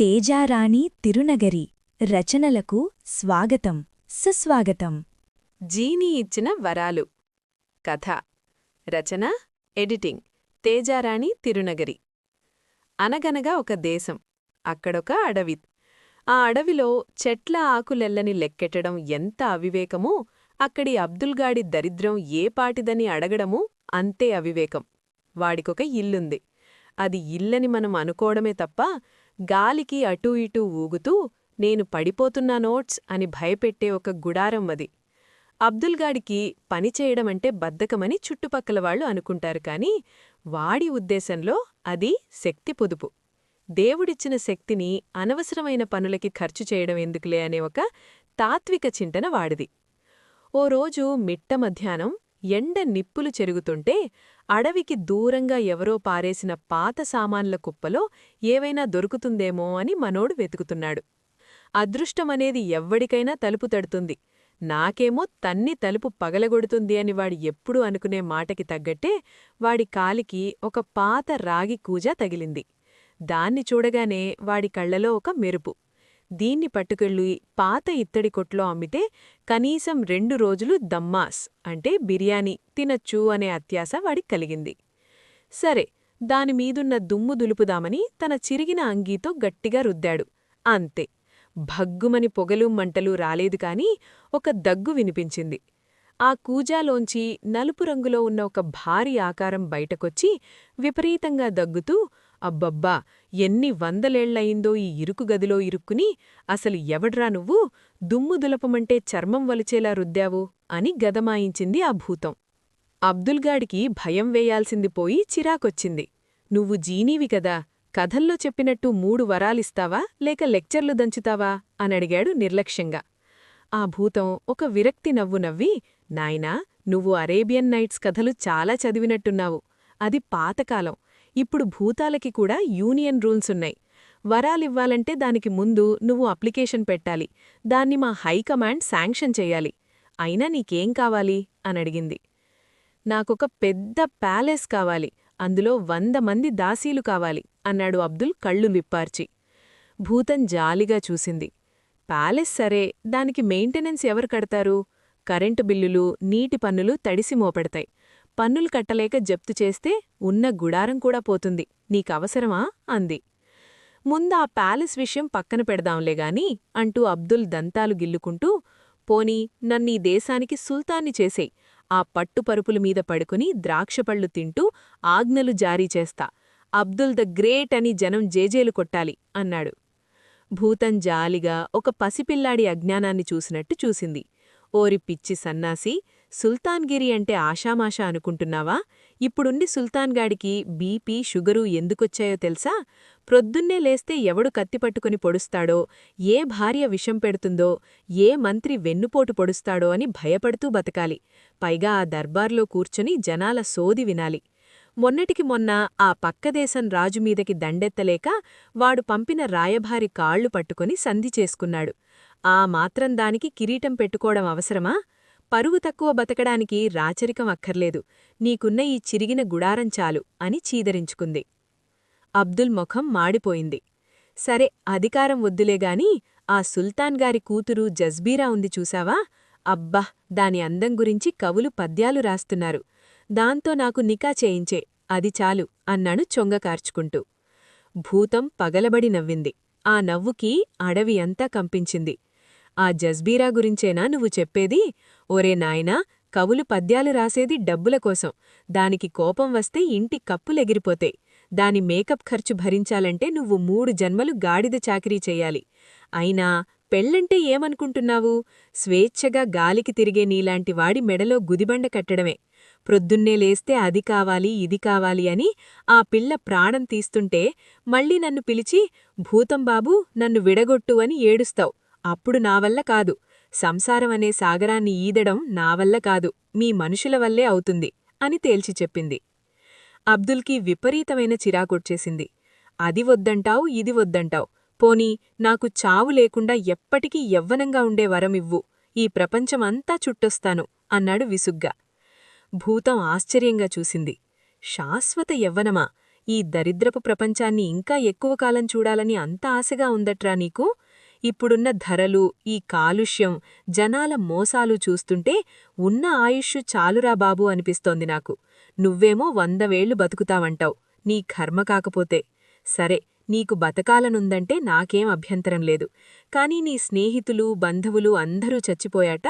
తేజారాణి తిరునగరి రచనలకు స్వాగతం సుస్వాగతం. జీని ఇచ్చిన వరాలు. కథ రచన ఎడిటింగ్ తేజారాణి తిరునగరి. అనగనగా ఒక దేశం అక్కడొక అడవి. ఆ అడవిలో చెట్ల ఆకులెల్లని లెక్కెట్టడం ఎంత అవివేకమో అక్కడి అబ్దుల్గాడి దరిద్రం ఏ పాటిదని అడగడమూ అంతే అవివేకం. వాడికొక ఇల్లుంది. అది ఇల్లని మనం అనుకోవడమే తప్ప గాలికి అటూ ఇటూ ఊగుతూ నేను పడిపోతున్నా నోట్స్ అని భయపెట్టే ఒక గుడారం అది. అబ్దుల్గాడికి పనిచేయడమంటే బద్ధకమని చుట్టుపక్కల వాళ్ళు అనుకుంటారు కాని వాడి ఉద్దేశంలో అది శక్తి పొదుపు. దేవుడిచ్చిన శక్తిని అనవసరమైన పనులకి ఖర్చు చేయడం ఎందుకులే అనే ఒక తాత్విక చింతన వాడిది. ఓ రోజు మిట్ట మధ్యాహ్నం ఎండ నిప్పులు చెరుగుతుంటే అడవికి దూరంగా ఎవరో పారేసిన పాత సామాన్ల కుప్పలో ఏవైనా దొరుకుతుందేమో అని మనోడు వెతుకుతున్నాడు. అదృష్టమనేది ఎవ్వడికైనా తలుపు తడుతుంది. నాకేమో తన్ని తలుపు పగలగొడుతుంది అని వాడి ఎప్పుడూ అనుకునే మాటకి తగ్గట్టే వాడి కాలికి ఒక పాత రాగి కూజ తగిలింది. దాన్ని చూడగానే వాడి కళ్ళలో ఒక మెరుపు. దీన్ని పట్టుకెళ్ళి పాత ఇత్తడి కొట్లో అమ్మితే కనీసం రెండు రోజులు దమ్మాస్ అంటే బిర్యానీ తినచ్చు అనే అత్యాస వాడికి కలిగింది. సరే దానిమీదున్న దుమ్ము దులుపుదామని తన చిరిగిన అంగీతో గట్టిగా రుద్దాడు. అంతే భగ్గుమని పొగలు మంటలు రాలేదు కాని ఒక దగ్గు వినిపించింది. ఆ కూజాలోంచి నలుపు రంగులో ఉన్న ఒక భారీ ఆకారం బయటకొచ్చి విపరీతంగా దగ్గుతూ అబ్బబ్బా ఎన్ని వందలేళ్ళయిందో ఈ ఇరుకు గదిలో ఇరుక్కుని అసలు ఎవడ్రా నువ్వు? దుమ్ము దులపమంటే చర్మం వలిచేలా రుద్దావు అని గదమాయించింది ఆ భూతం. అబ్దుల్గాడికి భయం వేయాల్సింది పోయి చిరాకొచ్చింది. నువ్వు జీనీవి కదా కథల్లో చెప్పినట్టు మూడు వరాలిస్తావా లేక లెక్చర్లు దంచుతావా అనడిగాడు నిర్లక్ష్యంగా. ఆ భూతం ఒక విరక్తి నవ్వు నవ్వి నాయనా నువ్వు అరేబియన్ నైట్స్ కథలు చాలా చదివినట్టున్నావు. అది పాతకాలం. ఇప్పుడు భూతాలకి కూడా యూనియన్ రూల్స్ ఉన్నాయి. వరాలివ్వాలంటే దానికి ముందు నువ్వు అప్లికేషన్ పెట్టాలి. దాన్ని మా హైకమాండ్ శాంక్షన్ చెయ్యాలి అయినా నీకేం కావాలి? అనడిగింది నాకొక పెద్ద ప్యాలెస్ కావాలి. అందులో వంద మంది దాసీలు కావాలి అన్నాడు అబ్దుల్ కళ్ళు విప్పార్చి. భూతం జాలిగా చూసింది. ప్యాలెస్ సరే దానికి మెయింటెనెన్స్ ఎవరు కడతారు? కరెంటు బిల్లులు నీటి పన్నులు తడిసి మోపెడతాయి. పన్నులు కట్టలేక జప్తు చేస్తే ఉన్న గుడారం కూడా పోతుంది. నీకవసరమా? అంది. ముందా ప్యాలెస్ విషయం పక్కన పెడదాంలేగాని అంటూ అబ్దుల్ దంతాలు గిల్లుకుంటూ పోనీ నన్నీ దేశానికి సుల్తాన్ని చేసేయ్. ఆ పట్టుపరుపుల మీద పడుకుని ద్రాక్షపళ్ళు తింటూ ఆజ్ఞలు జారీ చేస్తా. అబ్దుల్ ద గ్రేట్ అని జనం జేజేలు కొట్టాలి అన్నాడు. భూతం జాలిగా ఒక పసిపిల్లాడి అజ్ఞానాన్ని చూసినట్టు చూసింది. ఓరి పిచ్చి సన్నాసి సుల్తాన్గిరి అంటే ఆషామాష అనుకుంటున్నావా? ఇప్పుడుండి సుల్తాన్గాడికి బీపీ షుగరు ఎందుకొచ్చాయో తెలుసా? ప్రొద్దున్నే లేస్తే ఎవడు కత్తిపట్టుకుని పొడుస్తాడో? ఏ భార్య విషం పెడుతుందో? ఏ మంత్రి వెన్నుపోటు పొడుస్తాడో అని భయపడుతూ బతకాలి. పైగా ఆ దర్బార్లో కూర్చొని జనాల సోది వినాలి. మొన్నటికి మొన్న ఆ పక్కదేశం రాజుమీదకి దండెత్తలేక వాడు పంపిన రాయభారి కాళ్ళు పట్టుకుని సంధి చేసుకున్నాడు. ఆ మాత్రం దానికి కిరీటం పెట్టుకోవడం అవసరమా? పరువు తక్కువ బతకడానికి రాచరికం అక్కర్లేదు. నీకున్న ఈ చిరిగిన గుడారం చాలు అని చీదరించుకుంది. అబ్దుల్ ముఖం మాడిపోయింది. సరే అధికారం వద్దులేగాని ఆ సుల్తాన్గారి కూతురు జజ్బీరా ఉంది చూసావా అబ్బా దాని అందం గురించి కవులు పద్యాలు రాస్తున్నారు. దాంతో నాకు నికా చేయించే అది చాలు అన్నాడు చొంగకార్చుకుంటూ భూతం పగలబడి నవ్వింది. ఆ నవ్వుకి అడవి అంతా కంపించింది. ఆ జజ్బీరా గురించేనా నువ్వు చెప్పేది? ఒరే నాయనా కవులు పద్యాలు రాసేది డబ్బుల కోసం. దానికి కోపం వస్తే ఇంటి కప్పులెగిరిపోతాయి దాని మేకప్ ఖర్చు భరించాలంటే నువ్వు మూడు జన్మలు గాడిద చాకిరీ చెయ్యాలి అయినా పెళ్ళంటే ఏమనుకుంటున్నావు? స్వేచ్ఛగా గాలికి తిరిగే నీలాంటి వాడి మెడలో గుదిబండ కట్టడమే. ప్రొద్దున్నే లేస్తే అది కావాలి ఇది కావాలి అని ఆ పిల్ల ప్రాణం తీస్తుంటే మళ్ళీ నన్ను పిలిచి భూతంబాబూ నన్ను విడగొట్టు అని ఏడుస్తావు. అప్పుడు నావల్ల కాదు. సంసారమనే సాగరాన్ని ఈదడం నావల్ల కాదు. మీ మనుషుల వల్లే అవుతుంది అని తేల్చి చెప్పింది. అబ్దుల్కి విపరీతమైన చిరాకొచ్చేసింది. అది వద్దంటావు ఇది వద్దంటావు. పోనీ నాకు చావు లేకుండా ఎప్పటికీ యవ్వనంగా ఉండే వరమివ్వు ఈ ప్రపంచమంతా చుట్టొస్తాను అన్నాడు విసుగ్గా. భూతం ఆశ్చర్యంగా చూసింది. శాశ్వత యవ్వనమా? ఈ దరిద్రపు ప్రపంచాన్ని ఇంకా ఎక్కువ కాలం చూడాలని అంత ఆశగా ఉందట్రా నీకు? ఇప్పుడున్న ధరలు ఈ కాలుష్యం జనాల మోసాలు చూస్తుంటే ఉన్న ఆయుష్షు చాలురా బాబూ అనిపిస్తోంది నాకు. నువ్వేమో వంద వేళ్ళు బతుకుతావంటావు. నీ కర్మ కాకపోతే. సరే నీకు బతకాలనుందంటే నాకేం అభ్యంతరం లేదు. కాని నీ స్నేహితులు బంధువులు అందరూ చచ్చిపోయాట.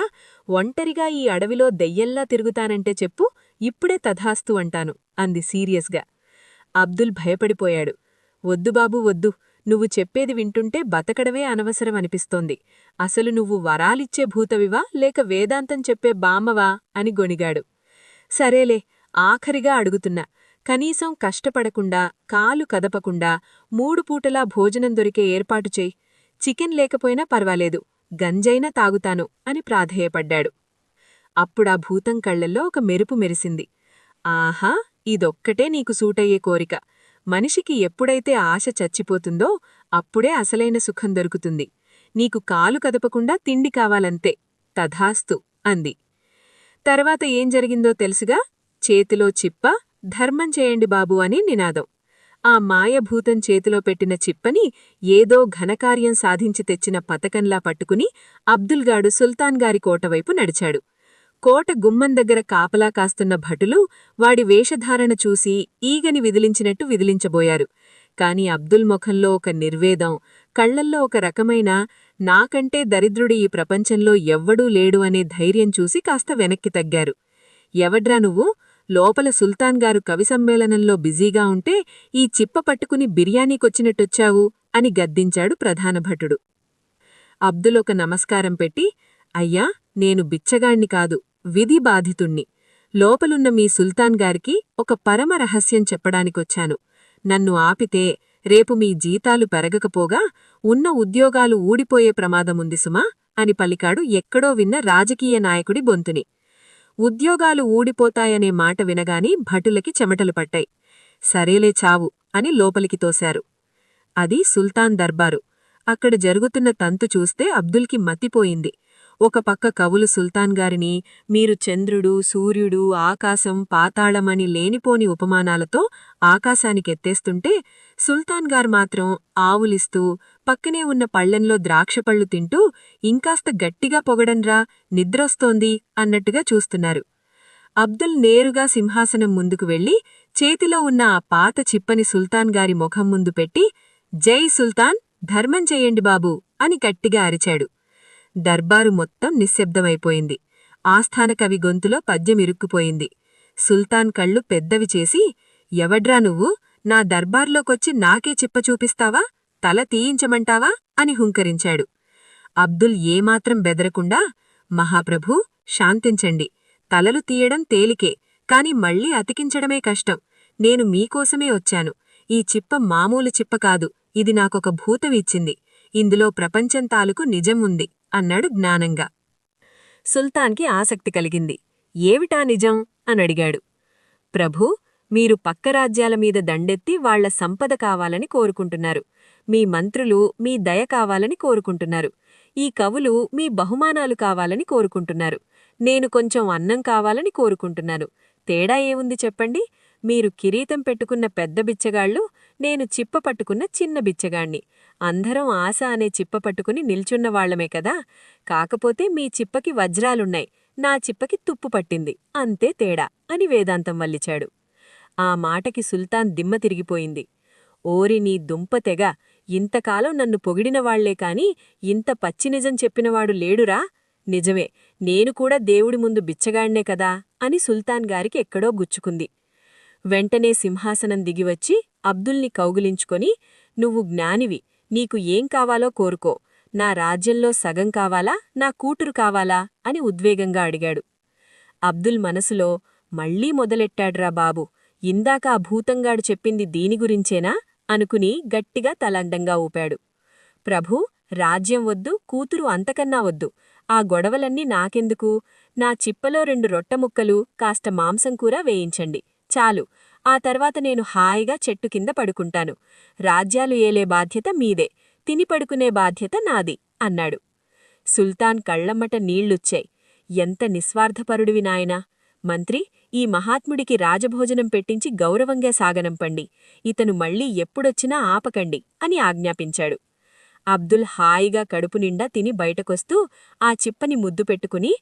ఒంటరిగా ఈ అడవిలో దెయ్యల్లా తిరుగుతానంటే చెప్పు ఇప్పుడే తథాస్తు అంటాను అంది సీరియస్గా. అబ్దుల్ భయపడిపోయాడు. వద్దు బాబు వద్దు. నువ్వు చెప్పేది వింటుంటే బతకడమే అనవసరం అనిపిస్తోంది అసలు నువ్వు వరాలిచ్చే భూతవివా? లేక వేదాంతం చెప్పే బామ్మవా? అని గొణిగాడు. సరేలే ఆఖరిగా అడుగుతున్నా. కనీసం కష్టపడకుండా కాలు కదపకుండా మూడు పూటలా భోజనం దొరికే ఏర్పాటు చేయి. చికెన్ లేకపోయినా పర్వాలేదు. గంజైనా తాగుతాను అని ప్రాధేయపడ్డాడు. అప్పుడా భూతం కళ్ళల్లో ఒక మెరుపు మెరిసింది. ఆహా ఇదొక్కటే నీకు సూటయ్యే కోరిక. మనిషికి ఎప్పుడైతే ఆశ చచ్చిపోతుందో అప్పుడే అసలైన సుఖం దొరుకుతుంది. నీకు కాలు కదపకుండా తిండి కావాలంతే తథాస్తు అంది. తర్వాత ఏం జరిగిందో తెలుసుగా? చేతిలో చిప్ప ధర్మం చేయండి బాబు అని నినాదం. ఆ మాయభూతం చేతిలో పెట్టిన చిప్పని ఏదో ఘనకార్యం సాధించి తెచ్చిన పతకంలా పట్టుకుని అబ్దుల్గాడు సుల్తాన్గారి కోటవైపు నడిచాడు. కోట గుమ్మం దగ్గర కాపలా కాస్తున్న భటులు వాడి వేషధారణ చూసి ఈగని విదిలించినట్టు విదిలించబోయారు. కాని అబ్దుల్ ముఖంలో ఒక నిర్వేదం కళ్ళల్లో ఒక రకమైన నాకంటే దరిద్రుడి ఈ ప్రపంచంలో ఎవ్వడూ లేడు అనే ధైర్యం చూసి కాస్త వెనక్కి తగ్గారు. ఎవడ్రా నువ్వు? లోపల సుల్తాన్ గారు కవి సమ్మేళనంలో బిజీగా ఉంటే ఈ చిప్ప పట్టుకుని బిర్యానీకొచ్చినట్టొచ్చావు అని గద్దించాడు ప్రధాన భటుడు. అబ్దులొక ఒక నమస్కారం పెట్టి అయ్యా నేను బిచ్చగాణ్ణి కాదు. విధి బాధితుణ్ణి. లోపలున్న మీ సుల్తాన్ గారికి ఒక పరమ రహస్యం చెప్పడానికొచ్చాను. నన్ను ఆపితే రేపు మీ జీతాలు పెరగకపోగా ఉన్న ఉద్యోగాలు ఊడిపోయే ప్రమాదముంది సుమా అని పలికాడు ఎక్కడో విన్న రాజకీయ నాయకుడి బొంతుని ఉద్యోగాలు ఊడిపోతాయనే మాట వినగాని భటులకి చెమటలు పట్టాయి. సరేలే చావు అని లోపలికి తోశారు. అది సుల్తాన్ దర్బారు. అక్కడ జరుగుతున్న తంతు చూస్తే అబ్దుల్కి మతిపోయింది. ఒక పక్క కవులు సుల్తాన్ గారిని మీరు చంద్రుడు సూర్యుడు ఆకాశం పాతాళమని లేనిపోని ఉపమానాలతో ఆకాశానికెత్తేస్తుంటే సుల్తాన్ గారు మాత్రం ఆవులిస్తూ పక్కనే ఉన్న పళ్ళెంలో ద్రాక్షపళ్ళు తింటూ ఇంకాస్త గట్టిగా పొగడంరా నిద్రొస్తోంది అన్నట్టుగా చూస్తున్నారు. అబ్దుల్ నేరుగా సింహాసనం ముందుకు వెళ్ళి చేతిలో ఉన్న ఆ పాత చిప్పని సుల్తాన్ గారి ముఖం ముందు పెట్టి జై సుల్తాన్ ధర్మం చెయ్యండి బాబూ అని గట్టిగా అరిచాడు. దర్బారు మొత్తం నిశ్శబ్దమైపోయింది. ఆస్థాన కవి గొంతులో పద్యం ఇరుక్కుపోయింది. సుల్తాన్ కళ్ళు పెద్దవి చేసి ఎవడ్రా నువ్వు? నా దర్బార్లోకొచ్చి నాకే చిప్ప చూపిస్తావా? తల తీయించమంటావా? అని హుంకరించాడు. అబ్దుల్ ఏమాత్రం బెదరకుండా మహాప్రభూ శాంతించండి. తలలు తీయడం తేలికే కాని మళ్ళీ అతికించడమే కష్టం. నేను మీకోసమే వచ్చాను. ఈ చిప్ప మామూలు చిప్ప కాదు. ఇది నాకొక భూతం ఇచ్చింది. ఇందులో ప్రపంచం తాలూకు నిజం ఉంది. అన్నాడు జ్ఞానంగా. సుల్తాన్కి ఆసక్తి కలిగింది. ఏమిటా నిజం? అనడిగాడు ప్రభూ మీరు పక్క రాజ్యాల మీద దండెత్తి వాళ్ళ సంపద కావాలని కోరుకుంటున్నారు. మీ మంత్రులు మీ దయ కావాలని కోరుకుంటున్నారు. ఈ కవులు మీ బహుమానాలు కావాలని కోరుకుంటున్నారు. నేను కొంచెం అన్నం కావాలని కోరుకుంటున్నాను. తేడా ఏముంది చెప్పండి? మీరు కిరీతం పెట్టుకున్న పెద్ద బిచ్చగాళ్ళు నేను చిప్ప పట్టుకున్న చిన్న బిచ్చగాణ్ణి. అందరం ఆశ అనే చిప్ప పట్టుకుని నిల్చున్నవాళ్ళమే కదా. కాకపోతే మీ చిప్పకి వజ్రాలున్నాయి. నా చిప్పకి తుప్పు పట్టింది. అంతే తేడా అని వేదాంతం వల్లిచాడు. ఆ మాటకి సుల్తాన్ దిమ్మ తిరిగిపోయింది. ఓరి నీ దుంప తెగ. ఇంతకాలం నన్ను పొగిడినవాళ్ళే కాని ఇంత పచ్చి నిజం చెప్పినవాడు లేడురా. నిజమే. నేను కూడా దేవుడి ముందు బిచ్చగాడినే కదా అని సుల్తాన్ గారికి ఎక్కడో గుచ్చుకుంది. వెంటనే సింహాసనం దిగివచ్చి అబ్దుల్ని కౌగులించుకొని నువ్వు జ్ఞానివి. నీకు ఏం కావాలో కోరుకో. నా రాజ్యంలో సగం కావాలా? నా కూతురు కావాలా? అని ఉద్వేగంగా అడిగాడు. అబ్దుల్ మనసులో మళ్ళీ మొదలెట్టాడ్రా బాబు? ఇందాక ఆ భూతంగాడు చెప్పింది దీని గురించేనా? అనుకుని గట్టిగా తలండంగా ఊపాడు. ప్రభూ రాజ్యం వద్దు కూతురు అంతకన్నా వద్దు. ఆ గొడవలన్నీ నాకెందుకు? నా చిప్పలో రెండు రొట్టముక్కలు కాస్త మాంసం కూర వేయించండి. చాలు. ఆ తర్వాత నేను హాయిగా చెట్టు కింద పడుకుంటాను. రాజ్యాలు ఏలే బాధ్యత మీదే తిని పడుకునే బాధ్యత నాది అన్నాడు. సుల్తాన్ కళ్ళమ్మట నీళ్ళుచ్చాయి ఎంత నిస్వార్థపరుడివి నాయనా! మంత్రి ఈ మహాత్ముడికి రాజభోజనం పెట్టించి గౌరవంగా సాగనంపండి ఇతను మళ్ళీ ఎప్పుడొచ్చినా ఆపకండి అని ఆజ్ఞాపించాడు. అబ్దుల్ హాయిగా కడుపు నిండా తిని బయటకొస్తూ ఆ చిప్పని ముద్దు పెట్టుకుని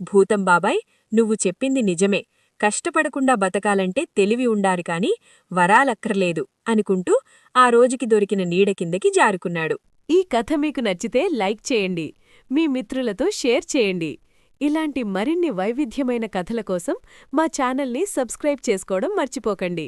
భూతంబాబాయ్ నువ్వు చెప్పింది నిజమే కష్టపడకుండా బతకాలంటే తెలివి ఉండారు కాని వరాలక్కర్లేదు అనుకుంటూ ఆ రోజుకి దొరికిన నీడ కిందకి జారుకున్నాడు. ఈ కథ మీకు నచ్చితే లైక్ చేయండి మీ మిత్రులతో షేర్ చేయండి. ఇలాంటి మరిన్ని వైవిధ్యమైన కథల కోసం మా ఛానల్ని సబ్స్క్రైబ్ చేసుకోవడం మర్చిపోకండి.